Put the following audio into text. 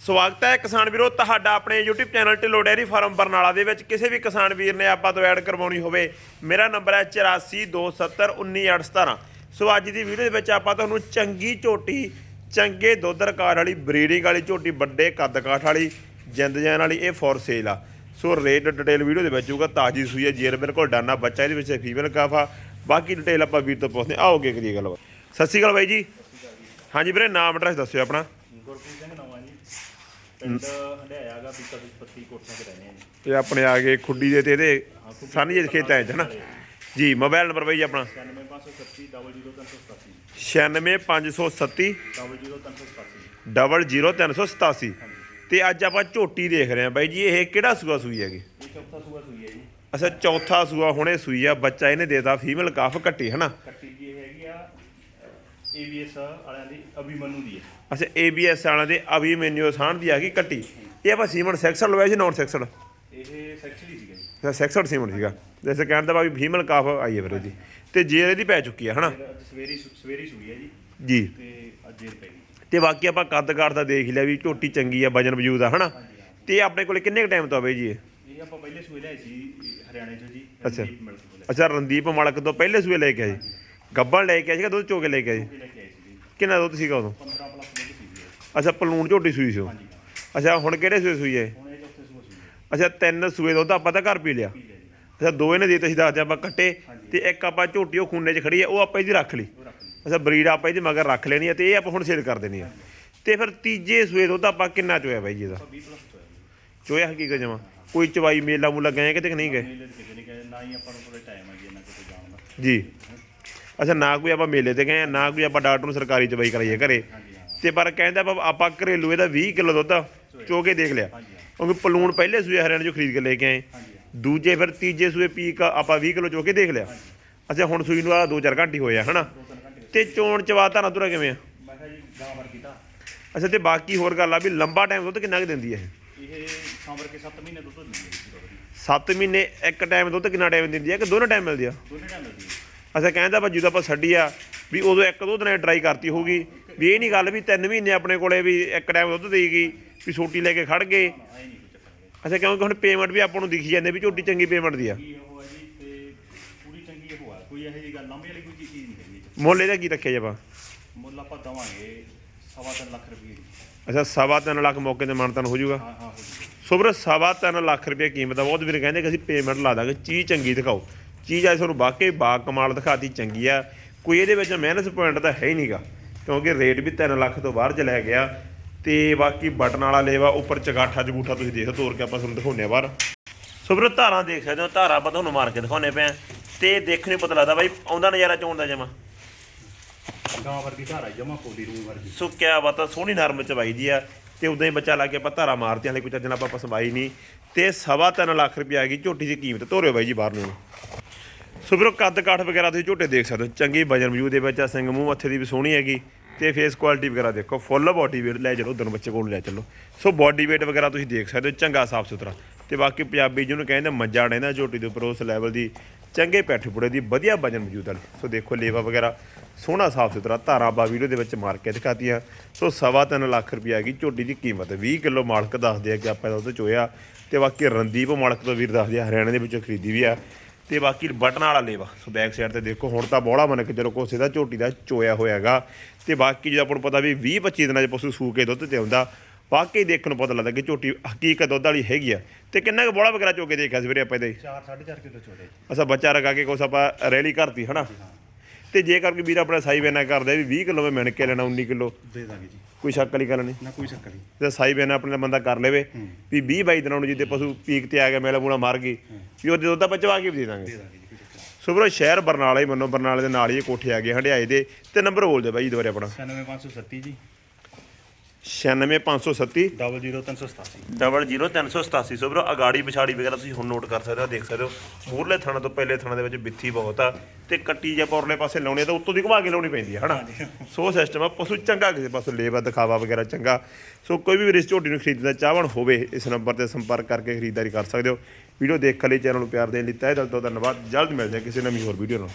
ਸਵਾਗਤ ਹੈ ਕਿਸਾਨ ਵੀਰੋ, ਤੁਹਾਡਾ ਆਪਣੇ YouTube channel Dhillon dairy farm Barnala ਦੇ ਵਿੱਚ। ਕਿਸੇ ਵੀ ਕਿਸਾਨ ਵੀਰ ਨੇ ਆਪਾਂ ਤੋਂ ਐਡ ਕਰਵਾਉਣੀ ਹੋਵੇ, ਮੇਰਾ ਨੰਬਰ ਹੈ 8427191817 ਸੋ ਅੱਜ ਦੀ ਵੀਡੀਓ ਦੇ ਵਿੱਚ ਆਪਾਂ ਤੁਹਾਨੂੰ ਚੰਗੀ ਝੋਟੀ, ਚੰਗੇ ਦੁੱਧ ਰਿਕਾਰਡ ਵਾਲੀ, ਬਰੀਡਿੰਗ ਵਾਲੀ ਝੋਟੀ, ਵੱਡੇ ਕੱਦ ਕਾਠ ਵਾਲੀ, ਜਿੰਦ ਜੈਨ ਵਾਲੀ, ਇਹ ਫੋਰ ਸੇਲ ਆ। ਸੋ ਰੇਟ ਡਿਟੇਲ ਵੀਡੀਓ ਦੇ ਵਿੱਚ ਹੋਊਗਾ, ਤਾਜੀ ਸੂਈ ਹੈ ਜੇਰ ਬਿਲਕੁਲ ਡਾਨਾ ਬੱਚਾ ਇਹਦੇ ਵਿੱਚ ਫੀਮੇਲ ਕਾਫਾ ਬਾਕੀ ਡਿਟੇਲ ਆਪਾਂ ਵੀਰ ਤੋਂ ਪੁੱਛਦੇ ਹਾਂ। ਆਓਗੇ ਕਰੀਏ ਗੱਲਬਾਤ। ਸਤਿ ਸ਼੍ਰੀ ਅਕਾਲ ਬਾਈ ਜੀ। ਹਾਂਜੀ ਵੀਰੇ, ਨਾਮ ਐਡਰੈਸ ਦੱਸਿਓ ਆਪਣਾ। ਗੁਰਪ੍ਰੀਤ ਸਿੰਘ ਪਿੰਡ ਹੰਡਿਆਇਆ ਗਾ ਬੀਕਾ ਪੱਤੀ ਕੋਠਿਆਂ 'ਚ ਰਹਿੰਦੇ ਆ ਜੀ। ਇਹ ਆਪਣੇ ਆ ਗਏ ਖੁੱਡੀ ਦੇ ਤੇ ਇਹਦੇ ਸਾਨੀ ਜਿਹੇ ਖੇਤਾਂ 'ਚ ਹਨਾ ਜੀ ਮੋਬਾਈਲ ਨੰਬਰ ਬਾਈ ਜੀ ਆਪਣਾ। 9537 00387 96537 00387 00387 ਤੇ ਅੱਜ ਆਪਾਂ ਝੋਟੀ ਦੇਖ ਰਹੇ ਹਾਂ ਬਾਈ ਜੀ ਇਹ ਕਿਹੜਾ ਸੂਆ ਸੂਈ ਹੈਗੀ? ਇਹ ਚੌਥਾ ਸੂਆ ਸੂਈ ਹੈ ਜੀ। ਅੱਛਾ ਚੌਥਾ ਸੂਆ ਹੁਣੇ ਸੂਈ ਆ ਬੱਚਾ ਇਹਨੇ ਦੇਤਾ ਫੀਮੇਲ ਕਾਫ ਕੱਟੀ ਹਨਾ ਕੱਟੀ ਜੀ। ਆ ਏਬੀਐਸ ਵਾਲਿਆਂ ਦੀ ਅਭਿਮਨੂ ਦੀ ਹੈ। ਅੱਛਾ ABS ਵਾਲਿਆਂ ਦੇ ਅਭੀ ਮੈਨੂ ਸਾਣ ਦੀ ਆ ਗਈ ਕੱਟੀ। ਇਹ ਆਪਾਂ ਸੀਮਨ ਸੈਕਸਡ ਲਵਾਇਆ ਸੀ ਨਾਨ ਸੈਕਸਡ ਇਹ ਸੈਕਚੁਅਲੀ ਸੀਗਾ ਜੀ। ਸੀਮਨ ਸੀਗਾ। ਜੈਸੇ ਕਹਿਣ ਦਾ ਵੀ ਫੀਮੇਲ ਕਾਫ ਆਈ ਹੈ ਵੀਰੇ ਜੀ। ਤੇ ਜੇਰ ਇਹਦੀ ਪੈ ਚੁੱਕੀ ਆ ਹਨਾ? ਫਿਰ ਸਵੇਰੀ ਸਵੇਰੀ ਸੂਈ ਹੈ ਜੀ। ਜੀ। ਤੇ ਅੱਜ ਜੇਰ ਪੈ ਗਈ। ਤੇ ਬਾਕੀ ਆਪਾਂ ਕੱਦ ਕਾਠ ਦਾ ਦੇਖ ਲਿਆ ਵੀ ਝੋਟੀ ਚੰਗੀ ਆ ਵਜਨ ਵਜੂਦ ਆ ਹਨਾ? ਤੇ ਆਪਣੇ ਕੋਲੇ ਕਿੰਨੇ ਕ ਟਾਈਮ ਤੋਂ ਆ ਬਈ ਜੀ ਇਹ? ਆਪਾਂ ਪਹਿਲੇ ਸੂਏ ਲਿਆਏ ਸੀ ਹਰਿਆਣੇ 'ਚੋਂ ਜੀ ਅੱਛਾ। ਤੋਂ ਅੱਛਾ ਰਣਦੀਪ ਮਾਲਕ ਤੋਂ ਪਹਿਲੇ ਸੂਏ ਲੈ ਕੇ ਆਏ? ਗੱਬਣ ਲੈ ਕੇ ਆਏ ਸੀਗਾ ਦੁੱਧ ਚੋ ਕੇ ਲੈ ਕੇ ਆਏ? ਕੇ ਲੈ ਕੇ ਆਏ ਸੀ ਜੀ। ਕਿੰਨਾ ਦੁੱਧ ਸੀਗਾ ਉਦੋਂ? 15 ਪਲੱਸ ਦੁੱਧ ਸੀ ਜੀ। ਇਹ। ਅੱਛਾ ਪਲੂਣ ਝੋਟੀ ਸੂਈ ਸੀ ਉਹ? ਹਾਂਜੀ ਅੱਛਾ ਹੁਣ ਕਿਹੜੇ ਸੂਏ ਸੂਈ ਹੈ? ਹੁਣ ਇਹ ਚੌਥੇ ਅੱਛਾ ਤਿੰਨ ਸੂਏ ਦੁੱਧ ਆਪਾਂ ਤਾਂ ਘਰ ਪੀ ਲਿਆ। ਜੀ। ਅੱਛਾ ਦੋ ਇਹਨੇ ਦੇ ਤੁਸੀਂ ਦੱਸਦੇ ਆਪਾਂ ਕੱਟੇ। ਤੇ ਇੱਕ ਆਪਾਂ ਝੋਟੀ ਉਹ ਖੂਨੇ 'ਚ ਖੜੀ ਹੈ ਉਹ ਆਪਾਂ ਇਹਦੀ ਰੱਖ ਲਈ। ਉਹ ਰੱਖ ਲਈ। ਅੱਛਾ ਬਰੀਡ ਆਪਾਂ ਇਹਦੇ ਮਗਰ ਰੱਖ ਲੈਣੀ ਹੈ ਤੇ ਇਹ ਆਪਾਂ ਹੁਣ ਸੇਲ ਕਰ ਦੇਣੀ ਹੈ। ਤੇ ਫਿਰ ਤੀਜੇ ਸੂਏ ਦੁੱਧ ਆਪਾਂ ਕਿੰਨਾ ਚੋਇਆ ਬਾਈ ਜੀ ਇਹਦਾ? ਆਪਾਂ 20 ਪਲੱਸ ਹੋਇਆ ਜੀ। ਚੋਇਆ ਹਕੀਕਤ ਜਮਾ। ਕੋਈ ਚਵਾਈ ਮੇਲਾ ਮੂਲਾ ਗਏ ਕਿਤੇ ਕਿ ਨਹੀਂ ਗਏ? ਮੇਲੇ ਤੇ ਕਿਸੇ ਨੇ ਕਹੇ ਨਾ ਹੀ ਆਪਾਂ ਨੂੰ ਕੋਈ ਟਾਈਮ ਹੈ ਜੀ ਇਹਨਾਂ ਕਿਤੇ ਜਾਣ ਦਾ। ਜੀ। ਅੱਛਾ ਨਾ ਕੋਈ ਆਪਾਂ ਮੇਲੇ ਤੇ ਗਏ ਆ, ਨਾ ਕੋਈ ਆਪਾਂ ਡਾਕਟਰ ਨੂੰ ਸਰਕਾਰੀ ਚਵਾਈ ਕਰਾਈਏ ਘਰੇ। ਤੇ ਪਰ ਕਹਿੰਦਾ ਆਪਾਂ ਆਪਾਂ ਘਰੇਲੂ ਇਹਦਾ 20 ਕਿਲੋ ਦੁੱਧ ਚੋ ਕੇ ਦੇਖ ਲਿਆ। ਕਿਉਂਕਿ ਪਲੂਣ ਪਹਿਲੇ ਸੂਏ ਹਰਿਆਣੇ ਚੋਂ ਖਰੀਦ ਕੇ ਲੈ ਕੇ ਆਏ। ਦੂਜੇ ਫਿਰ ਤੀਜੇ ਸੂਏ ਪੀਕ ਆਪਾਂ 20 ਕਿਲੋ ਚੋ ਕੇ ਦੇਖ ਲਿਆ। ਅੱਛਾ ਹੁਣ ਸੂਈ ਨੂੰ ਆ 2-4 ਘੰਟੇ ਹੋਏ ਆ ਹਨਾ? ਤੇ ਚੋਣ ਚਵਾ ਧਾਰਾ ਤੁਰਾ ਕਿਵੇਂ ਆ? ਮੈਂ ਕਿਹਾ ਜੀ ਗਾਂ ਵਰ ਕੀਤਾ। ਅੱਛਾ ਤੇ ਬਾਕੀ ਹੋਰ ਗੱਲ ਆ ਵੀ ਲੰਬਾ ਟਾਈਮ ਦੁੱਧ ਕਿੰਨਾ ਕੁ ਦਿੰਦੀ ਹੈ ਇਹ? ਸਾਂਭਰ ਕੇ 7 ਮਹੀਨੇ ਦੁੱਧ ਦਿੰਦੀ ਹੈ ਜੀ ਪੂਰਾ ਵਧੀਆ 7 ਮਹੀਨੇ ਇੱਕ ਟਾਈਮ ਦੁੱਧ ਕਿੰਨਾ ਟਾਈਮ ਦਿੰਦੀ ਹੈ ਕਿ ਦੋਨੋਂ ਟਾਈਮ ਮਿਲਦੀ ਆ? ਦੋਨੇ ਟਾਈਮ ਮਿਲਦੀ ਹੈ। ਅੱਛਾ ਕਹਿੰਦਾ ਆਪਾਂ ਜਦੋਂ ਆਪਾਂ ਛੱਡੀ ਆ ਵੀ ਉਦੋਂ ਇੱਕ ਦੋ ਦਿਨਾਂ ਟਰਾਈ ਕਰਤੀ ਹੋਊਗੀ। ਵੀ ਇਹ ਨਹੀਂ ਗੱਲ ਵੀ 3 ਮਹੀਨੇ ਆਪਣੇ ਕੋਲੇ ਵੀ ਇੱਕ ਟਾਈਮ ਦੁੱਧ ਦੇਈ ਗਈ ਵੀ ਛੋਟੀ ਲੈ ਕੇ ਖੜ ਗਏ। ਅੱਛਾ ਕਿਉਂਕਿ ਹੁਣ ਪੇਮੈਂਟ ਵੀ ਆਪਾਂ ਨੂੰ ਦਿਖੀ ਜਾਂਦੇ ਵੀ ਝੋਟੀ ਚੰਗੀ ਪੇਮੈਂਟ ਦੀ ਆ। ਮੁੱਲ ਇਹਦਾ ਕੀ ਰੱਖਿਆ ਜੀ ਆਪਾਂ? ਮੁੱਲ ਆਪਾਂ ਦਵਾਂਗੇ ਸਵਾ ਤਿੰਨ ਲੱਖ ਰੁਪਏ ਦੀ ਅੱਛਾ ਸਵਾ ਤਿੰਨ ਲੱਖ ਮੌਕੇ ਤੇ ਮਾਨਤਨ ਹੋ ਜਾਊਗਾ। ਹਾਂ ਹਾਂ ਹੋ ਜੂਗਾ ਸੋ ਵੀਰੇ ਸਵਾ ਤਿੰਨ ਲੱਖ ਰੁਪਏ ਕੀਮਤ ਆ ਬਹੁਤ ਵੀਰ ਕਹਿੰਦੇ ਕਿ ਅਸੀਂ ਪੇਮੈਂਟ ਲਾ ਦਾਂਗੇ ਚੀਜ਼ ਚੰਗੀ ਦਿਖਾਓ। ਚੀਜ਼ ਆ ਤੁਹਾਨੂੰ ਵਾਕਈ ਬਾ ਕਮਾਲ ਦਿਖਾਤੀ ਚੰਗੀ ਆ। ਕੋਈ ਇਹਦੇ ਵਿੱਚ ਮਾਈਨਸ ਪੁਆਇੰਟ ਤਾਂ ਹੈ ਹੀ ਨਹੀਂਗਾ ਕਿਉਂਕਿ ਰੇਟ ਵੀ 3 ਲੱਖ ਤੋਂ ਬਾਹਰ ਚਲਾ ਗਿਆ। ਤੇ ਬਾਕੀ ਬਟਨ ਵਾਲਾ ਲੇਵਾ ਉੱਪਰ ਚਗਾਠਾ ਜਗੂਠਾ ਤੁਸੀਂ ਦੇਖ ਤੋਰ ਕੇ ਆਪਾਂ ਤੁਹਾਨੂੰ ਦਿਖਾਉਂਦੇ ਆ ਬਾਹਰ। ਸੋ ਵੀਰੇ ਧਾਰਾਂ ਦੇਖ ਸਕਦੇ ਹੋ ਧਾਰਾਂ ਆਪਾਂ ਤੁਹਾਨੂੰ ਮਾਰ ਕੇ ਦਿਖਾਉਂਦੇ ਪਏ ਆ। ਤੇ ਦੇਖਣ ਨੂੰ ਪਤਾ ਲੱਗਦਾ ਬਾਈ ਆਉਂਦਾ ਨਜ਼ਾਰਾ ਚੋਣ ਦਾ ਜਮਾ। ਗਾਂ ਵਰਗੀ ਧਾਰਾ ਜਮਾ ਕੋਲੀ ਰੂਮ ਵਰਗੀ। ਸੋ ਕਿਆ ਬਾਤ ਆ ਸੋਹਣੀ ਨਰਮ ਚਵਾਈ ਦੀ ਆ। ਤੇ ਉਦਾਂ ਹੀ ਬੱਚਾ ਲਾ ਕੇ ਆਪਾਂ ਧਾਰਾ ਮਾਰਤੇ ਹਲੇ ਕੋਈ ਚੱਜ ਨਾਲ ਆਪਾਂ ਪਸਮਾਈ ਨਹੀਂ। ਤੇ ਸਵਾ ਤਿੰਨ ਲੱਖ ਰੁਪਏ ਆ ਗਈ ਝੋਟੀ ਦੀ ਕੀਮਤ ਤੋਰਿਓ ਬਾਈ ਜੀ ਬਾਹਰ ਨੂੰ। ਸੋ ਵੀਰੋ, ਕੱਦ ਕਾਠ ਵਗੈਰਾ ਤੁਸੀਂ ਝੋਟੇ ਦੇਖ ਸਕਦੇ ਹੋ। ਚੰਗੀ ਵਜਨ ਮਜੂ ਦੇ ਵਿੱਚ, ਆ ਸਿੰਘ ਮੂੰਹ ਮੱਥੇ ਦੀ ਵੀ ਸੋਹਣੀ ਹੈਗੀ। ਤੇ ਫੇਸ ਕੁਆਲਿਟੀ ਵਗੈਰਾ ਦੇਖੋ ਫੁੱਲ ਬਾਡੀ weight ਲੈ ਚਲੋ, ਉਧਰ ਬੱਚੇ ਕੋਲ ਲੈ ਚਲੋ। ਸੋ ਬਾਡੀ weight ਵਗੈਰਾ ਤੁਸੀਂ ਦੇਖ ਸਕਦੇ ਹੋ, ਚੰਗਾ ਸਾਫ਼ ਸੁਥਰਾ। ਤੇ ਬਾਕੀ ਪੰਜਾਬੀ ਜਿਹਨੂੰ ਕਹਿੰਦੇ ਮੱਝਾ ਡੈਂਦਾ ਝੋਟੀ ਦੇ ਉੱਪਰ, ਉਸ ਲੈਵਲ ਦੀ ਚੰਗੇ ਪੈਠ ਪੁੜੇ ਦੀ ਵਧੀਆ ਵਜਨ ਮੌਜੂਦ ਵਾਲੀ ਸੋ ਦੇਖੋ ਲੇਵਾ ਵਗੈਰਾ, ਸੋਹਣਾ ਸਾਫ਼ ਸੁਥਰਾ, ਧਾਰਾ ਬਾ ਵੀਡੀਓ ਦੇ ਵਿੱਚ ਮਾਰ ਕੇ ਦਿਖਾਤੀਆਂ। ਸੋ ਸਵਾ ਤਿੰਨ ਲੱਖ ਰੁਪਏ ਹੈਗੀ ਝੋਟੀ ਦੀ ਕੀਮਤ। 20 ਕਿਲੋ ਮਾਲਕ ਦੱਸਦੇ ਆ ਕਿ ਆਪਾਂ ਇਹਦਾ ਉਹਦੇ ਚੋਇਆ। ਤੇ ਬਾਕੀ ਰਣਦੀਪ ਮਾਲਕ ਤੋਂ ਵੀਰ ਦੱਸਦੇ ਆ, ਹਰਿਆਣੇ ਦੇ ਵਿੱਚੋਂ ਖਰੀਦੀ ਵੀ ਆ। ਤੇ ਬਾਕੀ ਬਟਨ ਵਾਲਾ ਲੇਵਾ। ਸੋ ਬੈਕ ਸਾਈਡ ਤੇ ਦੇਖੋ ਹੁਣ ਤਾਂ ਬੋਲਾ ਮੰਨ ਕੇ ਚਲੋ ਕੋਸੇ ਦਾ ਝੋਟੀ ਦਾ ਚੋਇਆ ਹੋਇਆਗਾ। ਤੇ ਬਾਕੀ ਜੇ ਆਪਾਂ ਨੂੰ ਪਤਾ ਵੀ 20 25 ਦਿਨਾਂ ਚ ਪਸ਼ੂ ਸੂ ਕੇ ਦੁੱਧ ਤੇ ਆਉਂਦਾ ਵਾਕਈ ਦੇਖਣ ਨੂੰ ਪਤਾ ਲੱਗਦਾ ਕਿ ਝੋਟੀ ਹਕੀਕਤ ਦੁੱਧ ਵਾਲੀ ਹੈਗੀ ਆ। ਤੇ ਕਿੰਨਾ ਕੁ ਬੋਲਾ ਵਗੈਰਾ ਚੋ ਕੇ ਦੇਖਿਆ ਸੀ ਵੀਰੇ ਆਪਾਂ ਇਹਦੇ? 4 4.5 ਕਿਲੋ ਚੋਲੇ। ਅਸਾਂ ਬੱਚਾ ਰਗਾ ਕੇ ਕੁਛ ਆਪਾਂ ਰੈਲੀ ਕਰਤੀ ਹਨਾ? ਤੇ ਜੇਕਰ ਕੋਈ ਵੀਰ ਆਪਣਾ ਸਾਈ ਬੈਨਾ ਕਰਦੇ ਵੀ 20 ਕਿਲੋ ਮੈਂ ਮਿਣ ਕੇ ਲੈਣਾ 19 ਕਿਲੋ। ਦੇ ਦਾਂਗੇ ਜੀ। ਕੋਈ ਸ਼ੱਕ ਵਾਲੀ ਗੱਲ ਨਹੀਂ। ਨਾ ਕੋਈ ਚੱਕਰ ਨਹੀਂ ਤੇ ਸਾਈ ਬੈਨਾ ਆਪਣੇ ਬੰਦਾ ਕਰ ਲਵੇ ਵੀ 20 22 ਦਿਨਾਂ ਨੂੰ ਜਿੱਦੇ ਪਸ਼ੂ ਪੀਕ ਤੇ ਆ ਗਿਆ ਮੇਲਾ ਮੂਲਾ ਮਾਰ ਗਈ ਵੀ ਉਹਦੇ ਦੁੱਧ ਆਪਾਂ ਚਵਾ ਕੇ ਵੀ ਦੇ ਦਾਂਗੇ। ਦੇ ਦਾਂਗੇ ਜੀ ਸ਼ਹਿਰ ਬਰਨਾਲਾ ਹੀ ਮੰਨੋ ਬਰਨਾਲੇ ਦੇ ਨਾਲ ਹੀ ਇਹ ਕੋਠੇ ਆ ਗਏ ਹੰਡਿਆਏ ਦੇ ਤੇ ਨੰਬਰ ਬੋਲ ਦੇ ਬਾਈ ਦੁਬਾਰੇ ਆਪਣਾ। 96537 ਜੀ। 96537 00387 00387 ਸੁਬਰੋ ਅਗਾੜੀ ਪਛਾੜੀ ਵਗੈਰਾ ਤੁਸੀਂ ਹੁਣ ਨੋਟ ਕਰ ਸਕਦੇ ਹੋ ਦੇਖ ਸਕਦੇ ਹੋ। ਮੂਰਲੇ ਥਾਣਾ ਤੋਂ ਪਹਿਲੇ ਥਾਣਾ ਦੇ ਵਿੱਚ ਬਿੱਥੀ ਬਹੁਤ ਆ ਤੇ ਕੱਟੀ ਜੇ ਪੌਰਲੇ ਪਾਸੇ ਲਾਉਣੀ ਆ ਤਾਂ ਉੱਤੋਂ ਦੀ ਘੁਮਾ ਕੇ ਲਾਉਣੀ ਪੈਂਦੀ ਹੈ ਹਨਾ? ਸੋ ਸਿਸਟਮ ਆ ਪਸ਼ੂ ਚੰਗਾ ਕਿਸੇ ਪਾਸੇ ਲੇਵਾ ਦਿਖਾਵਾ ਵਗੈਰਾ ਚੰਗਾ। ਸੋ ਕੋਈ ਵੀ ਰਿਸ ਝੋਟੀ ਨੂੰ ਖਰੀਦਣਾ ਚਾਹਵਣ ਹੋਵੇ ਇਸ ਨੰਬਰ ਤੇ ਸੰਪਰਕ ਕਰਕੇ ਖਰੀਦਦਾਰੀ ਕਰ ਸਕਦੇ ਹੋ। ਵੀਡੀਓ ਦੇਖਣ ਲਈ ਚੈਨਲ ਨੂੰ ਪਿਆਰ ਦੇਣ ਲਈ ਤਹਿ ਦਿਲ ਤੋਂ ਧੰਨਵਾਦ। ਜਲਦ ਮਿਲਦੇ ਹਾਂ ਕਿਸੇ ਨਵੀਂ ਹੋਰ ਵੀਡੀਓ ਨਾਲ।